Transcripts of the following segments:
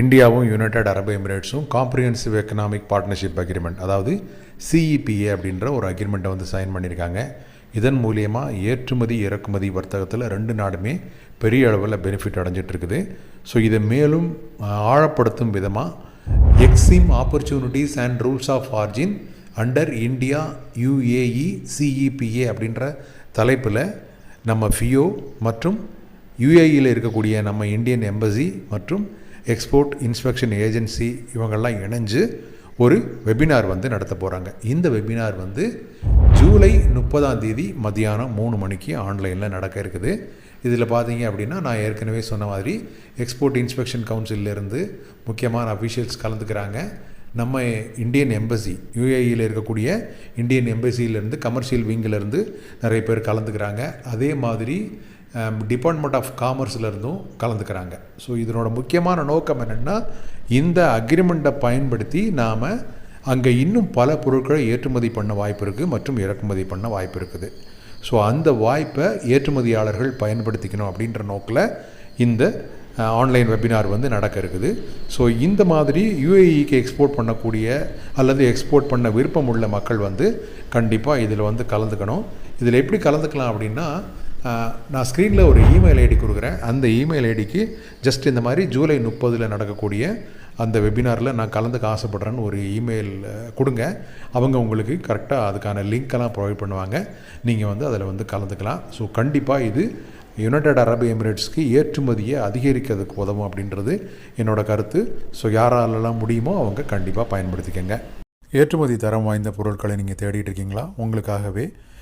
இந்தியாவும் United Arab எமிரேட்ஸும் comprehensive economic partnership agreement அதாவது சிஇபிஏ அப்படின்ற ஒரு அக்ரிமெண்ட்டை வந்து சைன் பண்ணியிருக்காங்க. இதன் மூலியமாக ஏற்றுமதி இறக்குமதி வர்த்தகத்தில் ரெண்டு நாடுமே பெரிய அளவில் பெனிஃபிட் அடைஞ்சிட்ருக்குது. ஸோ இதை மேலும் ஆழப்படுத்தும் விதமாக EXIM opportunities and rules of origin under India UAE CEPA அப்படின்ற தலைப்பில் நம்ம ஃபியோ மற்றும் யுஏஇயில் இருக்கக்கூடிய நம்ம இந்தியன் எம்பசி மற்றும் எக்ஸ்போர்ட் இன்ஸ்பெக்ஷன் ஏஜென்சி இவங்கெல்லாம் இணைஞ்சு ஒரு வெபினார் வந்து நடத்த போகிறாங்க இந்த வெபினார் வந்து ஜூலை முப்பதாம் தேதி மத்தியானம் மூணு மணிக்கு ஆன்லைனில் நடக்க இருக்குது. இதில் பார்த்தீங்க அப்படின்னா நான் ஏற்கனவே சொன்ன மாதிரி எக்ஸ்போர்ட் இன்ஸ்பெக்ஷன் கவுன்சிலிருந்து முக்கியமான அஃபிஷியல்ஸ் கலந்துக்கிறாங்க. நம்ம இந்தியன் எம்பசி யூஏஇயில் இருக்கக்கூடிய இந்தியன் எம்பசியிலேருந்து கமர்ஷியல் விங்கிலேருந்து நிறைய பேர் கலந்துக்கிறாங்க. அதே மாதிரி டிபார்ட்மெண்ட் ஆஃப் காமர்ஸ்லேருந்தும் கலந்துக்கிறாங்க. ஸோ இதனோட முக்கியமான நோக்கம் என்னென்னா இந்த அக்ரிமெண்ட்டை பயன்படுத்தி நாம் அங்கே இன்னும் பல பொருட்களை ஏற்றுமதி பண்ண வாய்ப்பு இருக்குது மற்றும் இறக்குமதி பண்ண வாய்ப்பு இருக்குது. ஸோ அந்த வாய்ப்பை ஏற்றுமதியாளர்கள் பயன்படுத்திக்கணும் அப்படின்ற நோக்கில் இந்த uh, ஆன்லைன் வெபினார் வந்து நடக்க இருக்குது. ஸோ இந்த மாதிரி யுஏஇக்கு எக்ஸ்போர்ட் பண்ணக்கூடிய அல்லது எக்ஸ்போர்ட் பண்ண விருப்பம் உள்ள மக்கள் வந்து கண்டிப்பாக இதில் வந்து கலந்துக்கணும். இதில் எப்படி கலந்துக்கலாம் அப்படின்னா நான் ஸ்க்ரீனில் ஒரு இமெயில் ஐடி கொடுக்குறேன். அந்த இமெயில் ஐடிக்கு ஜஸ்ட் இந்த மாதிரி ஜூலை முப்பதில் நடக்கக்கூடிய அந்த வெபினாரில் நான் கலந்துக்க ஆசைப்படுறேன்னு ஒரு இமெயில் கொடுங்க. அவங்க உங்களுக்கு கரெக்டாக அதுக்கான லிங்க்கெல்லாம் ப்ரொவைட் பண்ணுவாங்க. நீங்கள் வந்து அதில் வந்து கலந்துக்கலாம். ஸோ கண்டிப்பாக இது யுனைடெட் அரபு எமிரேட்ஸ்க்கு ஏற்றுமதியை அதிகரிக்கிறதுக்கு உதவும் அப்படின்றது என்னோடய கருத்து. ஸோ யாராலெல்லாம் முடியுமோ அவங்க கண்டிப்பாக பயன்படுத்திக்கங்க. ஏற்றுமதி தரம் வாய்ந்த பொருட்களை நீங்கள் தேடிட்டு இருக்கீங்களா? உங்களுக்காகவே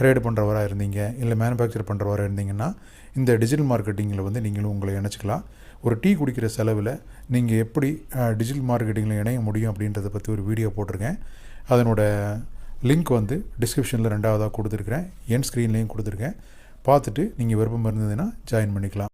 ட்ரேடு பண்ணுறவராக இருந்தீங்க இல்லை மேனுஃபேக்சர் பண்ணுறவராக இருந்தீங்கன்னா இந்த டிஜிட்டல் மார்க்கெட்டிங்கில் வந்து நீங்களும் உங்களை இணைச்சிக்கலாம். ஒரு டீ குடிக்கிற செலவில் நீங்கள் எப்படி டிஜிட்டல் மார்க்கெட்டிங்கில் இணைய முடியும் அப்படின்றத பற்றி ஒரு வீடியோ போட்டிருக்கேன். அதனோட லிங்க் வந்து டிஸ்கிரிப்ஷனில் ரெண்டாவதாக கொடுத்துருக்குறேன். என் ஸ்க்ரீன்லேயும் கொடுத்துருக்கேன். பார்த்துட்டு நீங்கள் விருப்பம் இருந்ததுன்னா ஜாயின் பண்ணிக்கலாம்.